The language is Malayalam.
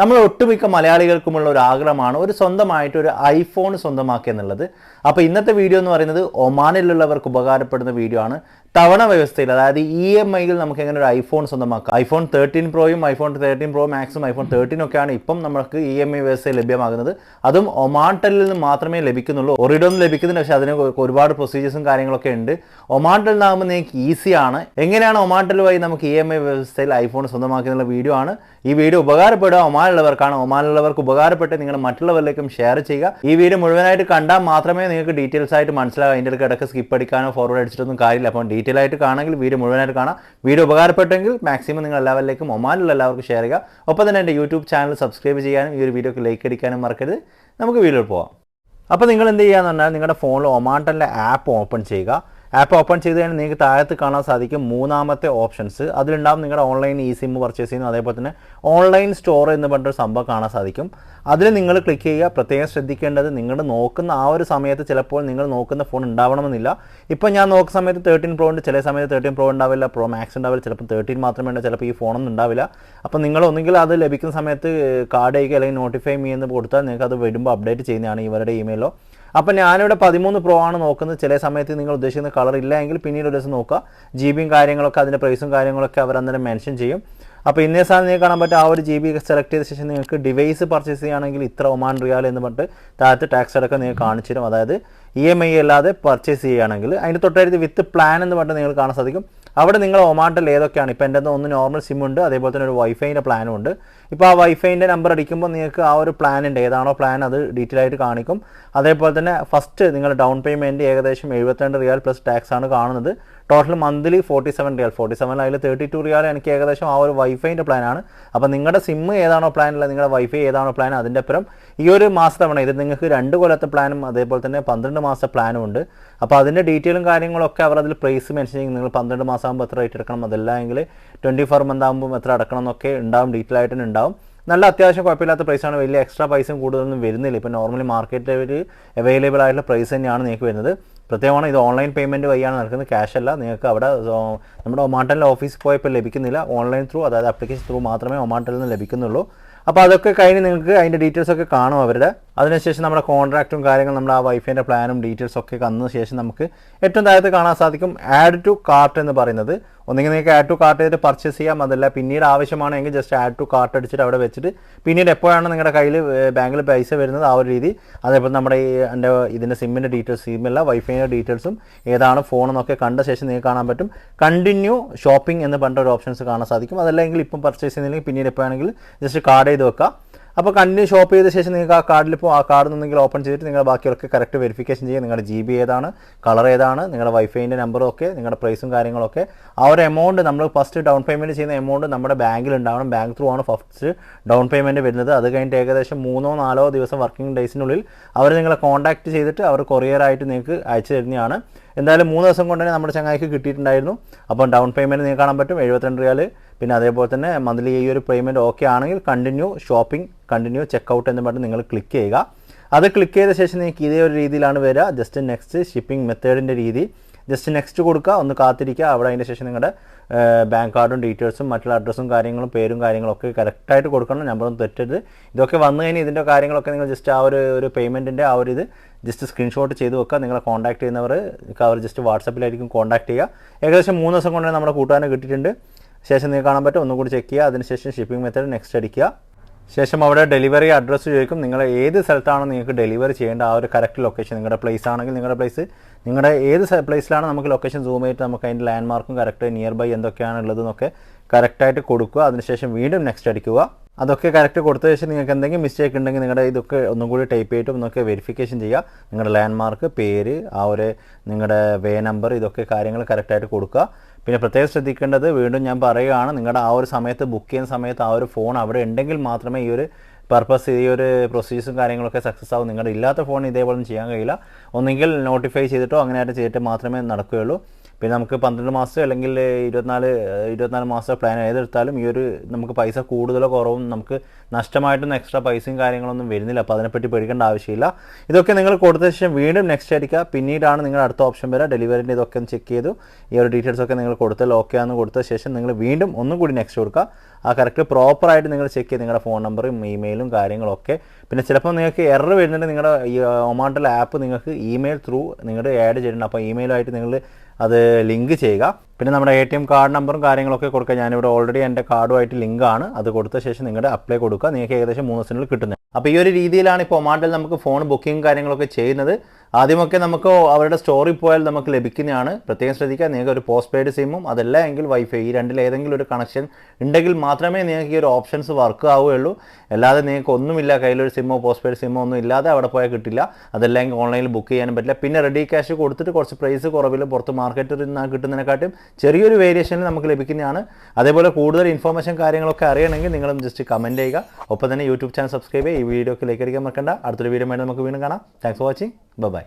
നമ്മൾ ഒട്ടുമിക്ക മലയാളികൾക്കുമുള്ള ഒരു ആഗ്രഹമാണ് ഒരു സ്വന്തമായിട്ട് ഒരു ഐഫോൺ സ്വന്തമാക്കുക എന്നുള്ളത് അപ്പോൾ ഇന്നത്തെ വീഡിയോ എന്ന് പറയുന്നത് ഒമാനിലുള്ളവർക്ക് ഉപകാരപ്പെടുന്ന വീഡിയോ ആണ്. തവണ വ്യവസ്ഥയിൽ അതായത് ഇ എം ഐയിൽ നമുക്ക് എങ്ങനെ ഒരു ഐഫോൺ സ്വന്തമാക്കാം? ഐഫോൺ തേർട്ടീൻ പ്രോയും ഐഫോൺ തേർട്ടീൻ പ്രോ മാക്സും ഐഫോൺ തേർട്ടീൻ ഒക്കെയാണ് ഇപ്പം നമുക്ക് ഇ എം ഐ വ്യവസ്ഥയിൽ ലഭ്യമാകുന്നത്. അതും ഒമാൻടെലിൽ നിന്ന് മാത്രമേ ലഭിക്കുന്നുള്ളൂ. ഒറിഡോന്ന് ലഭിക്കുന്നുണ്ട് പക്ഷേ അതിന് ഒരുപാട് പ്രൊസീജിയേഴ്സും കാര്യങ്ങളൊക്കെ ഉണ്ട്. ഒമാൻടെൽ നിന്നാകുമ്പോൾ നിങ്ങൾക്ക് ഈസിയാണ് എങ്ങനെയാണ് ഒമാൻടെൽ വഴി നമുക്ക് ഇ എം ഐ വ്യവസ്ഥയിൽ ഐഫോൺ സ്വന്തമാക്കുന്ന വീഡിയോ ആണ്. ഈ വീഡിയോ ഉപകാരപ്പെടുക ഒമാനുള്ളവർക്കാണ് ഒമാനുള്ളവർക്ക് ഉപകാരപ്പെട്ട് നിങ്ങൾ മറ്റുള്ളവരിലേക്കും ഷെയർ ചെയ്യുക. ഈ വീഡിയോ മുഴുവനായിട്ട് കണ്ടാൽ മാത്രമേ നിങ്ങൾക്ക് ഡീറ്റെയിൽസ് ആയിട്ട് മനസ്സിലാവും അതിന്റെ ഇടയ്ക്ക് സ്കിപ്പ് അടിക്കാനോ ഫോർവേഡ് അടിച്ചിട്ടൊന്നും കാര്യമില്ല. അപ്പോൾ ഡീറ്റെയിൽ ആയിട്ട് കാണാമെങ്കിൽ വീഡിയോ മുഴുവനായിട്ട് കാണാം. വീഡിയോ ഉപകാരപ്പെട്ടെങ്കിൽ മാക്സിമം നിങ്ങൾ എല്ലാവരിലേക്കും ഒമാനുള്ള എല്ലാവർക്കും ഷെയർ ചെയ്യുക. ഒപ്പം തന്നെ എന്റെ യൂട്യൂബ് ചാനൽ സബ്സ്ക്രൈബ് ചെയ്യാനും ഈ ഒരു വീഡിയോക്ക് ലൈക്ക് അടിക്കാനും മറക്കരുത്. നമുക്ക് വീഡിയോയിൽ പോവാം. അപ്പോൾ നിങ്ങൾ എന്ത് ചെയ്യുക എന്ന് പറഞ്ഞാൽ നിങ്ങളുടെ ഫോണിൽ ഒമാൻട്ടലിന്റെ ആപ്പ് ഓപ്പൺ ചെയ്യുക. ആപ്പ് ഓപ്പൺ ചെയ്ത് കഴിഞ്ഞാൽ നിങ്ങൾക്ക് താഴത്ത് കാണാൻ സാധിക്കും മൂന്നാമത്തെ ഓപ്ഷൻസ് അതിലുണ്ടാവും നിങ്ങളുടെ ഓൺലൈൻ ഇ സിം പർച്ചേസ് ചെയ്യുന്നു. അതേപോലെ തന്നെ ഓൺലൈൻ സ്റ്റോർ എന്ന് പറഞ്ഞൊരു സംഭവം കാണാൻ സാധിക്കും. അതിൽ നിങ്ങൾ ക്ലിക്ക് ചെയ്യുക. പ്രത്യേകം ശ്രദ്ധിക്കേണ്ടത് നിങ്ങൾ നോക്കുന്ന ആ ഒരു സമയത്ത് ചിലപ്പോൾ നിങ്ങൾ നോക്കുന്ന ഫോൺ ഉണ്ടാവണമെന്നില്ല. ഇപ്പോൾ ഞാൻ നോക്കുന്ന സമയത്ത് തേർട്ടീൻ പ്രോ ഉണ്ട്. ചില സമയത്ത് തേർട്ടീൻ പ്രോ ഉണ്ടാവില്ല. പ്രോ മാക്സ് ഉണ്ടാവില്ല. ചിലപ്പോൾ തേർട്ടീൻ മാത്രമേ ഉണ്ട് ചിലപ്പോൾ ഈ ഫോണൊന്നും ഉണ്ടാവില്ല. അപ്പോൾ നിങ്ങൾ ഒന്നുകിൽ അത് ലഭിക്കുന്ന സമയത്ത് കാർഡ് ചെയ്യുക അല്ലെങ്കിൽ നോട്ടിഫൈ മീ എന്ന് കൊടുത്താൽ നിങ്ങൾക്ക് അത് വരുമ്പോൾ അപ്ഡേറ്റ് ചെയ്യുന്നതാണ് ഇവരുടെ ഇമെയിലോ അപ്പോൾ ഞാനിവിടെ പതിമൂന്ന് പ്രോ ആണ് നോക്കുന്നത്. ചില സമയത്ത് നിങ്ങൾ ഉദ്ദേശിക്കുന്ന കളർ ഇല്ല എങ്കിൽ പിന്നീട് ഒരു ദിവസം നോക്കുക. ജി ബിയും കാര്യങ്ങളൊക്കെ അതിന്റെ പ്രൈസും കാര്യങ്ങളൊക്കെ അവർ മെൻഷൻ ചെയ്യും. അപ്പോൾ ഇന്നേ സാധനം നിങ്ങൾക്ക് കാണാൻ പറ്റും. ആ ഒരു ജി ബി സെലക്ട് ചെയ്ത ശേഷം നിങ്ങൾക്ക് ഡിവൈസ് പർച്ചേസ് ചെയ്യുകയാണെങ്കിൽ ഇത്ര ഒമാൻ റിയാൽ എന്ന് പറഞ്ഞിട്ട് താഴത്ത് ടാക്സ് അടക്കം നിങ്ങൾക്ക് കാണിച്ചു തരും. അതായത് ഇ എം ഐ അല്ലാതെ പർച്ചേസ് ചെയ്യുകയാണെങ്കിൽ അതിന്റെ തൊട്ടടുത്ത് വിത്ത് പ്ലാൻ എന്ന് പറഞ്ഞിട്ട് നിങ്ങൾ കാണാൻ സാധിക്കും. അവിടെ നിങ്ങൾ ഒമാൻഡിൽ ഏതൊക്കെയാണ്? ഇപ്പോൾ എന്റെ ഒന്ന് നോർമൽ സിമ്മുണ്ട് അതേപോലെ തന്നെ ഒരു വൈഫൈന്റെ പ്ലാനും ഉണ്ട്. ഇപ്പോൾ ആ വൈഫൈന്റെ നമ്പർ അടിക്കുമ്പോൾ നിങ്ങൾക്ക് ആ ഒരു പ്ലാൻ ഉണ്ട്. ഏതാണോ പ്ലാൻ അത് ഡീറ്റെയിൽ ആയിട്ട് കാണിക്കും. അതേപോലെ തന്നെ ഫസ്റ്റ് നിങ്ങൾ ഡൗൺ പേയ്മെന്റ് ഏകദേശം എഴുപത്തിരണ്ട് റിയാൽ പ്ലസ് ടാക്സ് ആണ് കാണുന്നത്. Total monthly forty seven riyal. Forty seven അതിൽ തേർട്ടി ടു റിയാൽ എനിക്ക് ഏകദേശം ആ ഒരു വൈഫൈന്റെ പ്ലാനാണ് അപ്പോൾ നിങ്ങളുടെ സിം ഏതാണോ അല്ല നിങ്ങളുടെ വൈഫൈ ഏതാണോ പ്ലാൻ അതിന്റെ അപ്പുറം ഈ ഒരു മാസത്തെ ഇത് നിങ്ങൾക്ക് രണ്ട് കൊല്ലത്തെ പ്ലാനും അതേപോലെ തന്നെ പന്ത്രണ്ട് മാസത്തെ പ്ലാനും ഉണ്ട്. അപ്പോൾ അതിന്റെ ഡീറ്റെയിലും കാര്യങ്ങളൊക്കെ അവർ അതിൽ പ്രൈസ് മെൻഷൻ ചെയ്യും. നിങ്ങൾ പന്ത്രണ്ട് മാസം ആകുമ്പോൾ എത്ര റേറ്റ് എടുക്കണം? അതല്ല എങ്കിൽ ട്വന്റി ഫോർ മന്ത് ആകുമ്പോൾ എത്ര അടക്കണം എന്നൊക്കെ ഉണ്ടാവും. ഡീറ്റെയിൽ ആയിട്ട് തന്നെ ഉണ്ടാവും. നല്ല അത്യാവശ്യം കുഴപ്പമില്ലാത്ത പ്രൈസാണ് വലിയ എക്സ്ട്രാ പൈസയും കൂടുതലൊന്നും വരുന്നില്ല. ഇപ്പോൾ നോർമലി മാർക്കറ്റിൽ അവൈലബിൾ ആയിട്ടുള്ള പ്രൈസ് തന്നെയാണ് നിങ്ങൾക്ക് വരുന്നത്. പ്രത്യേകമാണ് ഇത് ഓൺലൈൻ പേയ്മെന്റ് വഴിയാണ് നടക്കുന്നത്. ക്യാഷ് അല്ല. നിങ്ങൾക്ക് അവിടെ നമ്മുടെ ഒമാട്ടലിന്റെ ഓഫീസിൽ പോയപ്പോൾ ലഭിക്കുന്നില്ല. ഓൺലൈൻ ത്രൂ അതായത് ആപ്ലിക്കേഷൻ ത്രൂ മാത്രമേ ഒമാട്ടലിൽ നിന്ന് ലഭിക്കുന്നുള്ളൂ. അപ്പോൾ അതൊക്കെ കഴിഞ്ഞ് നിങ്ങൾക്ക് അതിന്റെ ഡീറ്റെയിൽസ് ഒക്കെ കാണും അവരുടെ. അതിനുശേഷം നമ്മുടെ കോൺട്രാക്റ്റും കാര്യങ്ങളും നമ്മുടെ ആ വൈഫൈന്റെ പ്ലാനും ഡീറ്റെയിൽസ് ഒക്കെ വന്ന ശേഷം നമുക്ക് ഏറ്റവും താഴത്ത് കാണാൻ സാധിക്കും ആഡ് ടു കാർട്ട് എന്ന് പറയുന്നത്. ഒന്നെങ്കിൽ നിങ്ങൾക്ക് ആഡ് ടു കാർട്ട് ചെയ്തിട്ട് പർച്ചേസ് ചെയ്യാം. അതല്ല പിന്നീട് ആവശ്യമാണെങ്കിൽ ജസ്റ്റ് ആഡ് ടു കാർട്ട് അടിച്ചിട്ട് അവിടെ വെച്ചിട്ട് പിന്നീട് എപ്പോഴാണ് നിങ്ങളുടെ കയ്യിൽ ബാങ്കിൽ പൈസ വരുന്നത് ആ ഒരു രീതി. അതേപോലെ നമ്മുടെ ഈ എന്റെ ഇതിന്റെ സിമ്മിന്റെ ഡീറ്റെയിൽസ് സിമ്മല്ല വൈഫൈന്റെ ഡീറ്റെയിൽസും ഏതാണ് ഫോൺ എന്നൊക്കെ കണ്ട ശേഷം നിങ്ങൾക്ക് കാണാൻ പറ്റും. കണ്ടിന്യൂ ഷോപ്പിംഗ് എന്ന് പറഞ്ഞ ഒരു ഓപ്ഷൻസ് കാണാൻ സാധിക്കും. അതല്ലെങ്കിൽ ഇപ്പം പർച്ചേസ് ചെയ്യുന്നില്ലെങ്കിൽ പിന്നീട് എപ്പോഴാണെങ്കിൽ ജസ്റ്റ് കാർഡ് ചെയ്ത് വെക്കാം. അപ്പോൾ കണ്ടിന്യൂ ഷോപ്പ് ചെയ്ത ശേഷം നിങ്ങൾക്ക് ആ കാർഡിൽ ഇപ്പോൾ ആ കാർഡ് നിന്നെങ്കിൽ ഓപ്പൺ ചെയ്തിട്ട് നിങ്ങൾ ബാക്കിയൊക്കെ കറക്റ്റ് വെരിഫിക്കേഷൻ ചെയ്യുക നിങ്ങളുടെ ജി ബി ഏതാണ് കളർ ഏതാണ് നിങ്ങളുടെ വൈഫൈന്റെ നമ്പറും ഒക്കെ നിങ്ങളുടെ പ്രൈസും കാര്യങ്ങളൊക്കെ ആ ഒരു എമൗണ്ട് നമ്മൾ ഫസ്റ്റ് ഡൗൺ പേയ്മെന്റ് ചെയ്യുന്ന എമൗണ്ട് നമ്മുടെ ബാങ്കിൽ ഉണ്ടാവണം. ബാങ്ക് ത്രൂ ആണ് ഫസ്റ്റ് ഡൗൺ പേയ്മെന്റ് വരുന്നത്. അത് കഴിഞ്ഞിട്ട് ഏകദേശം മൂന്നോ നാലോ ദിവസം വർക്കിംഗ് ഡേയ്സിനുള്ളിൽ അവർ നിങ്ങളെ കോൺടാക്റ്റ് ചെയ്തിട്ട് അവർ കൊറിയറായിട്ട് നിങ്ങൾക്ക് അയച്ചു തരുന്നതാണ്. എന്തായാലും മൂന്ന് ദിവസം കൊണ്ട് തന്നെ നമ്മുടെ ചങ്ങായിക്ക് കിട്ടിയിട്ടുണ്ടായിരുന്നു. അപ്പം ഡൗൺ പേയ്മെന്റ് നിങ്ങൾക്ക് കാണാൻ പറ്റും. എഴുപത്തിരണ്ട് റിയാൽ പിന്നെ അതേപോലെ തന്നെ മന്ത്ലി ഈ ഒരു പേയ്മെന്റ് ഓക്കെ ആണെങ്കിൽ കണ്ടിന്യൂ ഷോപ്പിംഗ് കണ്ടിന്യൂ ചെക്കൗട്ട് എന്ന് പറഞ്ഞ് നിങ്ങൾ ക്ലിക്ക് ചെയ്യുക. അത് ക്ലിക്ക് ചെയ്ത ശേഷം നിങ്ങൾക്ക് ഇതേ ഒരു രീതിയിലാണ് വരിക. ജസ്റ്റ് നെക്സ്റ്റ് ഷിപ്പിംഗ് മെത്തേഡിന്റെ രീതി. ജസ്റ്റ് നെക്സ്റ്റ് കൊടുക്കുക. ഒന്ന് കാത്തിരിക്കുക. അവിടെ അതിന്റെ ശേഷം നിങ്ങളുടെ ബാങ്ക് കാർഡും ഡീറ്റെയിൽസും മറ്റുള്ള അഡ്രസ്സും കാര്യങ്ങളും പേരും കാര്യങ്ങളൊക്കെ കറക്റ്റായിട്ട് കൊടുക്കണം. നമ്പറൊന്നും തെറ്റരുത്. ഇതൊക്കെ വന്നു കഴിഞ്ഞാൽ ഇതിന്റെ കാര്യങ്ങളൊക്കെ നിങ്ങൾ ജസ്റ്റ് ആ ഒരു ഒരു പേയ്മെന്റിന്റെ ആ ഒരു ഇത് ജസ്റ്റ് സ്ക്രീൻഷോട്ട് ചെയ്ത് വെക്കുക. നിങ്ങളെ കോൺടാക്ട് ചെയ്യുന്നവർ അവർ ജസ്റ്റ് വാട്സപ്പിലായിരിക്കും കോൺടാക്ട് ചെയ്യുക. ഏകദേശം മൂന്ന് ദിവസം കൊണ്ട് തന്നെ നമ്മുടെ കൂട്ടുകാരനെ കിട്ടിയിട്ടുണ്ട്. ശേഷം നിങ്ങൾക്ക് കാണാൻ പറ്റും. ഒന്നും കൂടി ചെക്ക് ചെയ്യുക. അതിനുശേഷം ഷിപ്പിംഗ് മെത്തേഡ് നെക്സ്റ്റ് അടിക്കുക. ശേഷം അവിടെ ഡെലിവറി അഡ്രസ്സ് ചോദിക്കും. നിങ്ങൾ ഏത് സ്ഥലത്താണ് നിങ്ങൾക്ക് ഡെലിവറി ചെയ്യേണ്ട ആ ഒരു കറക്റ്റ് ലൊക്കേഷൻ നിങ്ങളുടെ പ്ലേസ് ആണെങ്കിൽ നിങ്ങളുടെ പ്ലേസ് നിങ്ങളുടെ ഏത് പ്ലേസിലാണ് നമുക്ക് ലൊക്കേഷൻ സൂം ചെയ്തിട്ട് നമുക്ക് അതിന്റെ ലാൻഡ് മാർക്കും കറക്റ്റ് നിയർ ബൈ എന്തൊക്കെയാണ് ഉള്ളതെന്നൊക്കെ കറക്റ്റായിട്ട് കൊടുക്കുക. അതിനുശേഷം വീണ്ടും നെക്സ്റ്റ് അടിക്കുക. അതൊക്കെ കറക്റ്റ് കൊടുത്ത ശേഷം നിങ്ങൾക്ക് എന്തെങ്കിലും മിസ്റ്റേക്ക് ഉണ്ടെങ്കിൽ നിങ്ങളുടെ ഇതൊക്കെ ഒന്നും കൂടി ടൈപ്പ് ചെയ്തിട്ട് ഒന്നൊക്കെ വെരിഫിക്കേഷൻ ചെയ്യുക. നിങ്ങളുടെ ലാൻഡ് മാർക്ക് പേര് ആ ഒരു നിങ്ങളുടെ വേ നമ്പർ ഇതൊക്കെ കാര്യങ്ങൾ കറക്റ്റായിട്ട് കൊടുക്കുക. പിന്നെ പ്രത്യേകം ശ്രദ്ധിക്കേണ്ടത് വീണ്ടും ഞാൻ പറയുകയാണ് നിങ്ങളുടെ ആ ഒരു സമയത്ത് ബുക്ക് ചെയ്യുന്ന സമയത്ത് ആ ഒരു ഫോൺ അവിടെ ഉണ്ടെങ്കിൽ മാത്രമേ ഈ ഒരു പർപ്പസ് ഈ ഒരു പ്രൊസീജേഴ്സും കാര്യങ്ങളൊക്കെ സക്സസ് ആവും. നിങ്ങളുടെ ഇല്ലാത്ത ഫോൺ ഇതേപോലെ ചെയ്യാൻ കഴിയില്ല. ഒന്നെങ്കിൽ നോട്ടിഫൈ ചെയ്തിട്ടോ അങ്ങനെയായിട്ട് ചെയ്തിട്ട് മാത്രമേ നടക്കുകയുള്ളൂ. പിന്നെ നമുക്ക് പന്ത്രണ്ട് മാസം അല്ലെങ്കിൽ ഇരുപത്തിനാല് ഇരുപത്തിനാല് മാസം പ്ലാൻ ഏതെടുത്താലും ഈ ഒരു നമുക്ക് പൈസ കൂടുതലോ കുറവും നമുക്ക് നഷ്ടമായിട്ടൊന്നും എക്സ്ട്രാ പൈസയും കാര്യങ്ങളൊന്നും വരുന്നില്ല. അപ്പോൾ അതിനെപ്പറ്റി പേടിക്കേണ്ട ആവശ്യമില്ല. ഇതൊക്കെ നിങ്ങൾ കൊടുത്ത ശേഷം വീണ്ടും നെക്സ്റ്റ് അടിക്കുക പിന്നീടാണ് നിങ്ങൾ അടുത്ത ഓപ്ഷൻ വരിക. ഡെലിവറിന്റെ ഇതൊക്കെ ഒന്ന് ചെക്ക് ചെയ്തു. ഈ ഒരു ഡീറ്റെയിൽസ് ഒക്കെ നിങ്ങൾ കൊടുത്താൽ ഓക്കെ ആണെന്ന് കൊടുത്ത ശേഷം നിങ്ങൾ വീണ്ടും ഒന്നും കൂടി നെക്സ്റ്റ് കൊടുക്കുക. ആ കറക്റ്റ് പ്രോപ്പറായിട്ട് നിങ്ങൾ ചെക്ക് ചെയ്ത് നിങ്ങളുടെ ഫോൺ നമ്പറും ഇമെയിലും കാര്യങ്ങളൊക്കെ പിന്നെ ചിലപ്പോൾ നിങ്ങൾക്ക് എറർ വരുന്നുണ്ട് നിങ്ങളുടെ ഈ ഒമാണ്ടൽ ആപ്പ് നിങ്ങൾക്ക് ഇമെയിൽ ത്രൂ നിങ്ങളുടെ ആഡ് ചെയ്തിട്ടുണ്ട്. അപ്പോൾ ഇമെയിലായിട്ട് നിങ്ങൾ അത് ലിങ്ക് ചെയ്യുക. പിന്നെ നമ്മുടെ എ ടി എം കാർഡ് നമ്പറും കാര്യങ്ങളൊക്കെ കൊടുക്കുക. ഞാനിവിടെ ഓൾറെഡി എന്റെ കാർഡുമായിട്ട് ലിങ്ക് ആണ്. അത് കൊടുത്ത ശേഷം നിങ്ങളുടെ അപ്ലൈ കൊടുക്കുക. നിങ്ങൾക്ക് ഏകദേശം മൂന്ന് ദിവസത്തിനുള്ളിൽ കിട്ടുന്നത് അപ്പോൾ ഈ ഒരു രീതിയിലാണ് ഇപ്പോൾ ഒമാണ്ടിൽ നമുക്ക് ഫോൺ ബുക്കിംഗ് കാര്യങ്ങളൊക്കെ ചെയ്യുന്നത്. ആദ്യമൊക്കെ നമുക്ക് അവരുടെ സ്റ്റോറി പോയാൽ നമുക്ക് ലഭിക്കുന്നതാണ്. പ്രത്യേകം ശ്രദ്ധിക്കുക നിങ്ങൾക്ക് ഒരു പോസ്റ്റ് പെയ്ഡ് സിമ്മും അതല്ല എങ്കിൽ വൈഫൈ ഈ രണ്ടിൽ ഏതെങ്കിലും ഒരു കണക്ഷൻ ഉണ്ടെങ്കിൽ മാത്രമേ നിങ്ങൾക്ക് ഈ ഒരു ഓപ്ഷൻസ് വർക്ക് ആവുകയുള്ളൂ. അല്ലാതെ നിങ്ങൾക്ക് ഒന്നുമില്ല കയ്യിലൊരു സിമ്മോ പോസ്റ്റ് പെയ്ഡ് സിമ്മോ ഒന്നും ഇല്ലാതെ അവിടെ പോയാൽ കിട്ടില്ല. അതല്ലെങ്കിൽ ഓൺലൈനിൽ ബുക്ക് ചെയ്യാനും പറ്റില്ല. പിന്നെ റെഡി ക്യാഷ് കൊടുത്തിട്ട് കുറച്ച് പ്രൈസ് കുറവിൽ പുറത്ത് മാർക്കറ്റിൽ നിന്ന് കിട്ടുന്നതിനെക്കാട്ടും ചെറിയൊരു വേരിയേഷനിൽ നമുക്ക് ലഭിക്കുന്നതാണ്. അതേപോലെ കൂടുതൽ ഇൻഫർമേഷൻ കാര്യങ്ങളൊക്കെ അറിയണമെങ്കിൽ നിങ്ങളും ജസ്റ്റ് കമന്റ് ചെയ്യുക. ഒപ്പം തന്നെ യൂട്യൂബ് ചാനൽ സബ്സ്ക്രൈബ് ചെയ്യുക. ഈ വീഡിയോക്ക് ലൈക്ക് അടിക്കാൻ മറക്കണ്ട. അടുത്തൊരു വീഡിയോ വേണ്ടി നമുക്ക് വീണ്ടും കാണാം. Thanks for watching bye